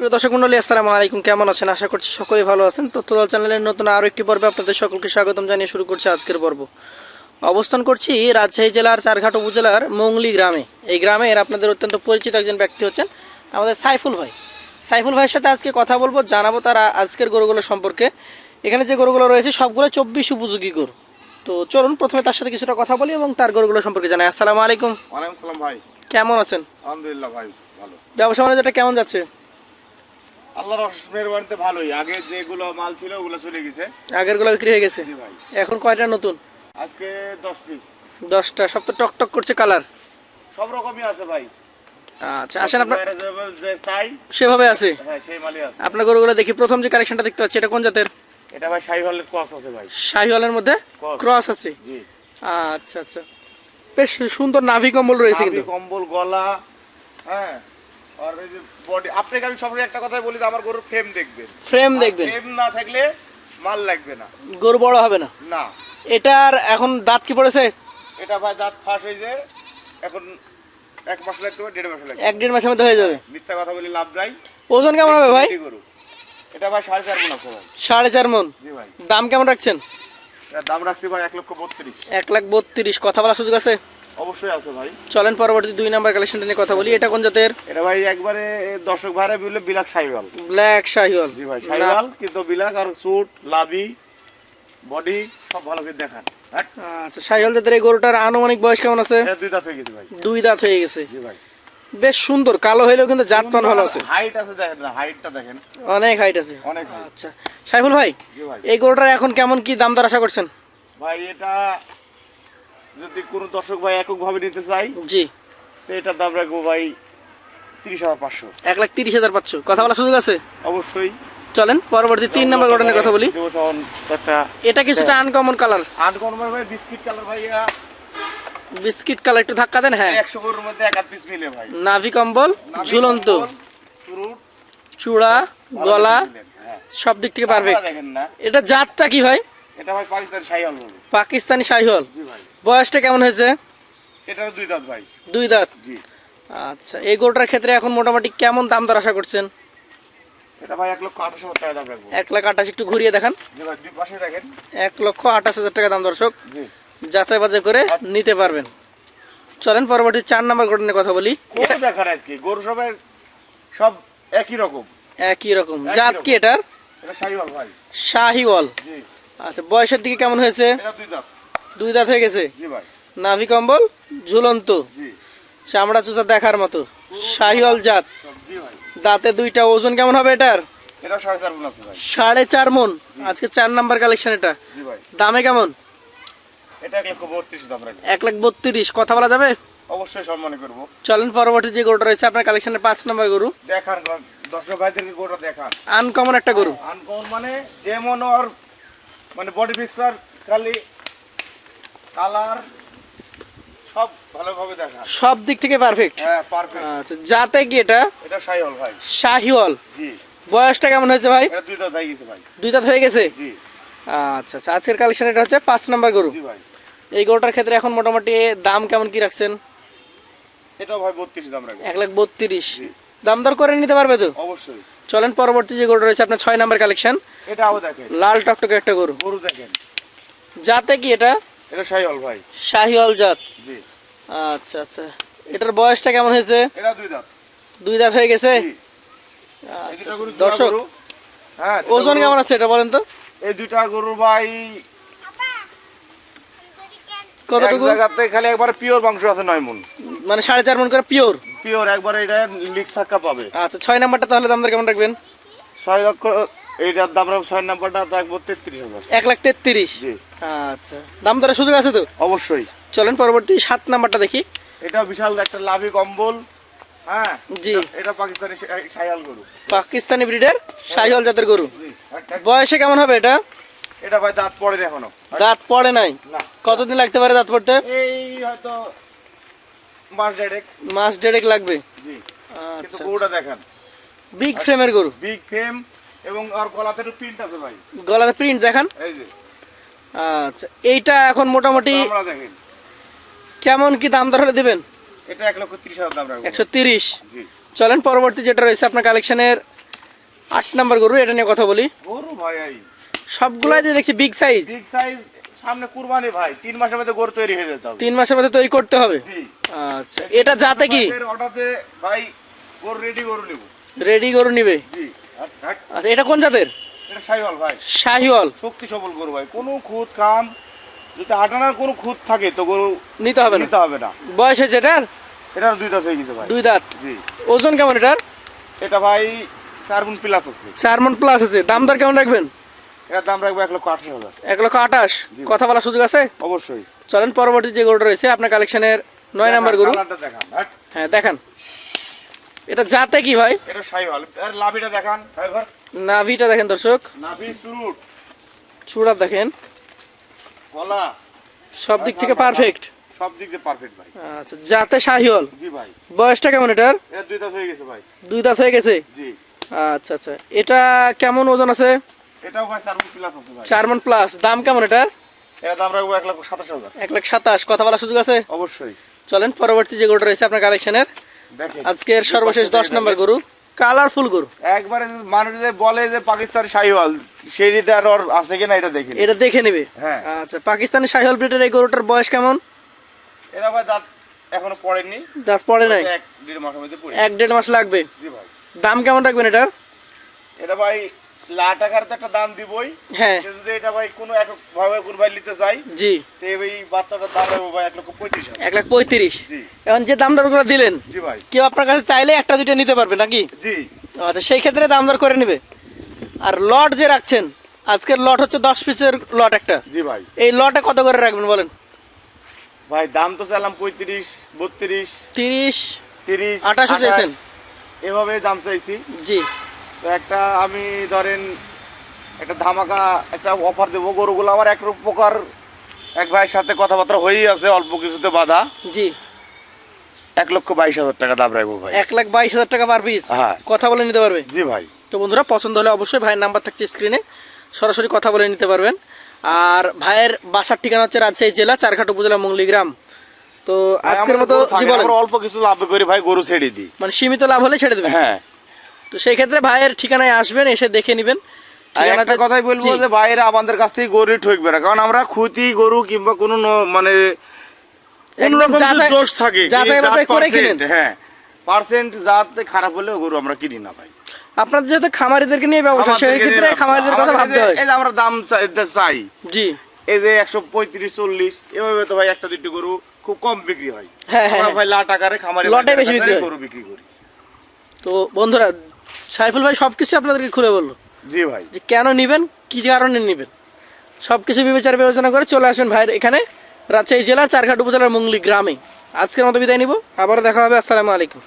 প্রিয় দর্শক মন্ডলী আসসালামু আলাইকুম। কেমন আছেন? আশা করছি সকলেই ভালো আছেন। তথ্যদল চ্যানেলের নতুন আরও একটি পর্বে আপনাদের সকলকে স্বাগতম জানিয়ে শুরু করছি আজকের পর্ব। অবস্থান করছি রাজশাহী জেলার চারঘাট উপজেলার মংলি গ্রামে। এই গ্রামের আপনাদের অত্যন্ত পরিচিত একজন ব্যক্তি হচ্ছেন আমাদের সাইফুল ভাই। সাইফুল ভাইয়ের সাথে আজকে কথা বলব জানাব তারা আজকের গরুগুলো সম্পর্কে। এখানে যে গরুগুলো রয়েছে সবগুলো চব্বিশ উপযোগী গরু। তো চলুন প্রথমে তার সাথে কিছুটা কথা বলি এবং তার গরুগুলো সম্পর্কে জানাই। আসসালামু আলাইকুম। ওয়ালাইকুম সালাম ভাই। কেমন আছেন? আলহামদুলিল্লাহ ভাই ভালো। ব্যবসা বাণিজ্যটা কেমন যাচ্ছে? আল্লাহর মেহরবানিতে ভালোই। আগে যেগুলো মাল ছিল ওগুলো চলে গেছে। আগেরগুলো বিক্রি হয়ে গেছে? ভাই। এখন কয়টা নতুন? আজকে দশ পিস। দশটা সব তো টক টক করছে কালার। সব রকমই আছে ভাই। আচ্ছা আসেন আপনার সেভাবে আছে? হ্যাঁ আপনার গরুগুলো দেখি প্রথম যে কালেকশনটা দেখতে পাচ্ছি এটা কোন জাতের? এটা ভাই শাহিওয়ালের কস আছে ভাই। শাহিওয়ালের মধ্যে ক্রস। আছে? জি। আচ্ছা আচ্ছা। বেশ সুন্দর নাভি কম্বল রয়েছে কিন্তু। কম্বল গলা হ্যাঁ আর যে বডি আপনাকে আমি সবসময় একটা কথাই বলি যে আমার গরুর ফ্রেম দেখবেন। ফ্রেম দেখবেন। ফ্রেম না থাকলে মাল লাগবে না। গরু বড় হবে না? না। এটার এখন দাঁত কি পড়েছে? এটা ভাই দাঁত ফাঁস হয়ে এখন এক মাস লাগতে দেড় মাস লাগবে। এক দেড় মাসের মধ্যে হয়ে যাবে। মিথ্যা কথা বলি লাভ নাই। ওজন কেমন হবে ভাই? করুন। এটা ভাই সাড়ে চার মন আছে ভাই। সাড়ে চার মন? জি ভাই। দাম কেমন রাখছেন? দাম রাখছি ভাই এক লক্ষ বত্রিশ। এক লাখ বত্রিশ। কথা বলার সুযোগ আছে? অবশ্যই আছে ভাই। চলেন পরবর্তী দুই নাম্বার কালেকশনটা নিয়ে কথা বলি। এটা কোন জাতের? এটা ভাই একবারে দর্শক ভাইরা বললে বিলাক সাইওয়াল ব্ল্যাক শাহিওয়াল। জি ভাই সাইওয়াল কিন্তু বিলাক আর সুট লাভি বডি সব ভালো করে দেখান হ্যাঁ? আচ্ছা শাহিওয়াল জাতের এই গরুটার আনুমানিক বয়স কেমন আছে? এটা দুই দাঁত হয়ে গেছে ভাই। দুই দাঁত হয়ে গেছে। জি ভাই। বেশ সুন্দর কালো হইলেও কিন্তু জাত পান ভালো আছে। হাইট আছে দেখেন না হাইটটা দেখেন। অনেক হাইট আছে। অনেক আচ্ছা সাইফুল ভাই জি ভাই। এই গরুটার এখন কেমন কি দাম দর আশা করছেন? ভাই এটা যদি কোনো দর্শক ভাই একক ভাবে নিতে চাই জি। তো এটার দাম রাখব ভাই তিরিশ হাজার পাঁচশো। এক লাখ তিরিশ হাজার পাঁচশো। কথা বলার সুযোগ আছে? অবশ্যই। চলেন পরবর্তী তিন নম্বর ঘটনার কথা বলি। এটা কিছুটা আনকমন কালার আনকমন ভাই বিস্কিট কালার ভাইয়া। বিস্কিট কালার একটু ধাক্কা দেন হ্যাঁ। একশো গরুর মধ্যে এক পিস মিলে ভাই। নাভি কম্বল ঝুলন্ত। চূড়া গলা। হ্যাঁ। সব দিক থেকে পারবে এটা জাতটা কি ভাই? এটা ভাই পাকিস্তানি শাহিওয়াল পাকিস্তানি শাহিওয়াল? জি ভাই। বয়সটা কেমন হয়েছে? এটারও দুই দাঁত ভাই। দুই দাঁত? জি। আচ্ছা এই গরুটার ক্ষেত্রে এখন মোটামুটি কেমন দাম দর আশা করছেন? এটা ভাই এক লক্ষ আঠাশ হাজার টাকা দাম রাখব। এক লাখ আঠাশ একটু ঘুরিয়ে দেখান। জি ভাই দুই পাশে দেখেন। এক লক্ষ আঠাশ হাজার টাকা দাম দর্শক। জি। যাচাই বাছাই করে নিতে পারবেন। চলেন পরবর্তী চার নাম্বার কথা বলি। গরু দেখার আজকে? গরু সবের সব একই রকম। একই রকম। জাত কি এটার? এটা শাহিওয়াল ভাই। শাহিওয়াল। জি। আচ্ছা বয়সের দিকে কেমন হয়েছে? দুই দাঁত। হয়ে গেছে? নাভি কম্বল ঝুলন্ত। চামড়া চুচা দেখার মতো। শাহিওয়াল জাত। দাঁতে দুইটা ওজন কেমন হবে এটার? সাড়ে চার মন। আজকে চার নাম্বার কালেকশন এটা। দামে কেমন? এক লাখ বত্রিশ। কথা বলা যাবে? অবশ্যই সম্মান করব। চলেন পরবর্তী যে গরুটা রয়েছে আপনার কালেকশনের পাঁচ নাম্বার গরু। দেখান দর্শক ভাইদেরকে গরুটা দেখান। আনকমন একটা গরু। আনকমন মানে যেমন ওর মানে বডি পিকচার খালি কালার সব ভালোভাবে দেখান সব দিক থেকে পারফেক্ট হ্যাঁ পারফেক্ট আচ্ছা যাতে কি এটা? এটা ভাই। শাহিওয়াল। জি। বয়সটা কেমন হয়েছে ভাই? এটা দুই দাঁত হয়ে গেছে ভাই। দুই দাঁত হয়ে গেছে? জি। আচ্ছা আচ্ছা আজকের কালেকশন এটা হচ্ছে পাঁচ নাম্বার গরু। জি ভাই। এই গরুটার ক্ষেত্রে এখন মোটামুটি দাম কেমন কি রাখছেন? এটাও ভাই বত্রিশ দাম রাখব। এক লাখ বত্রিশ। জি। দাম দর করে নিতে পারবে তো? অবশ্যই। চলেন পরবর্তী যে গরু রয়েছে আপনার ছয় নাম্বার কালেকশন এটাও দেখেন লাল টকটকে একটা গরু। গরু দেখেন যাতে কি এটা? এটা সাইহল ভাই। শাহিওয়াল জাত। জি। আচ্ছা আচ্ছা। এটার বয়সটা কেমন হয়েছে? এটা দুই দাঁত। দুই দাঁত হয়ে গেছে? আচ্ছা। দর্শক হ্যাঁ ওজন কেমন আছে এটা বলেন তো? এই দুইটা গরু ভাই কতটুকু? জায়গাতে খালি একবার পিওর মাংস আছে নয় মন। মানে সাড়ে চার মন করে পিওর? পিওর একবার এটা লিক সাক্কা পাবে। আচ্ছা ছয় নাম্বারটা তাহলে দাম দর কেমন রাখবেন? ছয় লক্ষ এইটার দাম রাখব ছয় নাম্বারটা রাখব তেত্রিশ হাজার। এক লাখ তেত্রিশ? জি। আচ্ছা। দাম দরের সুযোগ আছে তো? অবশ্যই। চলেন পরবর্তী সাত নাম্বারটা দেখি। এটা বিশাল একটা লাভি কম্বল হ্যাঁ? জি। এটা- পাকিস্তানি শায়াল গরু। পাকিস্তানি ব্রিডের শাহিওয়াল জাতের গরু। বয়সে কেমন হবে এটা? এটা ভাই দাঁত পড়ে এখনও। দাঁত পড়ে নাই? কতদিন লাগতে পারে দাঁত পড়তে? এই হয়তো মাস দেড়েক মাস দেড়েক লাগবে? জি। কিন্তু আচ্ছা। গরুটা দেখেন বিগ ফ্রেমের গরু? বিগ ফেম এবং আর গলাতে একটু প্রিন্ট আছে ভাই। গলাতে প্রিন্ট দেখান। এই যে। আচ্ছা এইটা এখন মোটামুটি দেখেন। কেমন কি দাম হলে দেবেন? এটা এক লক্ষ ত্রিশ হাজার দাম রাখব। একশো তিরিশ। জি। চলেন পরবর্তী যেটা রয়েছে আপনার কালেকশনের আট নাম্বার গরু এটা নিয়ে কথা বলি। গরু ভাই সবগুলাই যে দেখছি বিগ সাইজ বিগ সাইজ সামনে কুরবানি ভাই। তিন মাসের মধ্যে গরু তৈরি হয়ে যেতে হবে। তিন মাসের মধ্যে তৈরি করতে হবে। জি। আচ্ছা এটা যাতে কি? অর্ডারতে ভাই গরু রেডি গরু নেব। রেডি গরু নিবে? জি হাট, হাট। আচ্ছা এটা কোন জাতের? এটা সাইওয়াল ভাই। শাহিওয়াল। শক্তি সবল গরু ভাই। কোনো খুঁত কাম যদি আটানার কোনো খুঁত থাকে তো গরু নিতে হবে না? নিতে হবে না। বয়স হয়েছে এটার? এটার দুই দাঁত হয়ে গেছে ভাই। দুই দাঁত? জি। ওজন কেমন এটার? এটা ভাই চার গুণ প্লাস আছে। চার মন প্লাস আছে। দাম দর কেমন রাখবেন? এটার দাম রাখব এক লক্ষ আঠাশ হাজার। এক লক্ষ আঠাশ। কথা বলার সুযোগ আছে? অবশ্যই। চলেন পরবর্তী যে গরুটা রয়েছে আপনার কালেকশনের নয় নাম্বার গরু। হাট। হ্যাঁ। দেখান। এটা যাতে কি ভাই? এটা সাইওয়াল আর লাভিটা দেখান ড্রাইভার নাভিটা দেখেন দর্শক। নাভি চুরুট চূড়া দেখেন। গলা। সব দিক থেকে পারফেক্ট সব দিক দিয়ে পারফেক্ট ভাই। আচ্ছা জি ভাই। বয়সটা কেমন এটার? এটা দুই দাঁত হয়ে গেছে ভাই। দুই দাঁত হয়ে গেছে? জি। আচ্ছা আচ্ছা। এটা কেমন ওজন আছে? এটাও ভাই প্লাস আছে ভাই। চার মন প্লাস দাম কেমন এটার? দাম রাখব লাখ সাতাশ। কথা বলার সুযোগ আছে? অবশ্যই। চলেন পরবর্তী যে গরুটা রয়েছে আপনার কালেকশনের আজকের সর্বশেষ দশ নম্বর গরু কালারফুল গরু। একবারে মানুষ যে বলে যে পাকিস্তানি শাহিওয়াল সেইটা আর ওর আছে কিনা এটা দেখি এটা দেখে নেবে? হ্যাঁ। আচ্ছা পাকিস্তানি শাহিওয়াল ব্রিডের এই গরুটার বয়স কেমন? এটা ভাই দাঁত এখনও পড়েনি। দাঁত পড়ে নাই? এক দেড় মাসের মধ্যে পড়ে। এক দেড় মাস লাগবে। জি ভাই। দাম কেমন রাখবেন এটার? এটা ভাই লা টাকার তো একটা দাম দিবই। হ্যাঁ। যদি এটা ভাই কোনো এক ভাবে কোন নিতে চাই জি। তো এই বাচ্চাটার দাম রাখব ভাই এক লক্ষ পঁয়ত্রিশ এক লাখ পঁয়ত্রিশ। জি। এখন যে দাম দরগুলো দিলেন জি ভাই। কেউ আপনার কাছে চাইলে একটা দুইটা নিতে পারবে নাকি? জি। আচ্ছা সেই ক্ষেত্রে দাম দর করে নেবে। আর লট যে রাখছেন আজকের লট হচ্ছে দশ পিসের লট একটা। জি ভাই। এই লটে কত করে রাখবেন বলেন? ভাই দাম তো চাইলাম পঁয়ত্রিশ বত্রিশ তিরিশ তিরিশ আঠাশও চাইছেন? এভাবে দাম চাইছি। জি। তো একটা আমি ধরেন একটা ধামাকা একটা অফার দেবো। গরুগুলো আমার এক প্রকার এক ভাইয়ের সাথে কথাবার্তা হয়েই আছে অল্প কিছুতে বাধা। জি। এক লক্ষ বাইশ হাজার টাকা দাম রাখব ভাই। এক লাখ বাইশ হাজার টাকা পার পিস হ্যাঁ। কথা বলে নিতে পারবে? জি ভাই। তো বন্ধুরা পছন্দ হলে অবশ্যই ভাইয়ের নাম্বার থাকছে স্ক্রিনে সরাসরি কথা বলে নিতে পারবেন। আর ভাইয়ের বাসার ঠিকানা হচ্ছে রাজশাহী জেলা চারঘাট উপজেলা মঙ্গলি গ্রাম তো আজকের মতো অল্প কিছু লাভ করি ভাই গরু ছেড়ে দিই। মানে সীমিত লাভ হলে ছেড়ে দেবেন? হ্যাঁ। তো সেই ক্ষেত্রে ভাইয়ের ঠিকানায় আসবেন এসে দেখে নেবেন। আর একটা কথাই বলব যে বাইরে আমাদের কাছ থেকে গরু ঠকবে না কারণ আমরা খুঁতি গরু কিংবা কোনো মানে কোন রকম দোষ থাকে। হ্যাঁ পার্সেন্ট জাত খারাপ হলেও গরু আমরা কিনি না ভাই। আপনাদের যেহেতু খামারিদেরকে নিয়ে ব্যবসা সেই ক্ষেত্রে খামারিদের কথা ভাবতে হয়। এই যে আমরা দাম চাই- জি। এই যে একশো পঁয়ত্রিশ চল্লিশ এভাবে তো ভাই একটা দুটি গরু খুব কম বিক্রি হয়। হ্যাঁ হ্যাঁ আমরা হ্যাঁ। ভাই লাট আকারে খামারে লটে বেশি বিক্রি গরু বিক্রি করি। তো বন্ধুরা সাইফুল ভাই সবকিছু আপনাদেরকে খুলে বলল। জি ভাই। যে কেন নেবেন? কি কারণে নেবেন? সব কিছু বিবেচার বিবেচনা করে চলে আসবেন ভাইয়ের এখানে রাজশাহী জেলা চারঘাট উপজেলার মুংলি গ্রামে। আজকের মতো বিদায় নিব। আবারও দেখা হবে। আসসালামু আলাইকুম।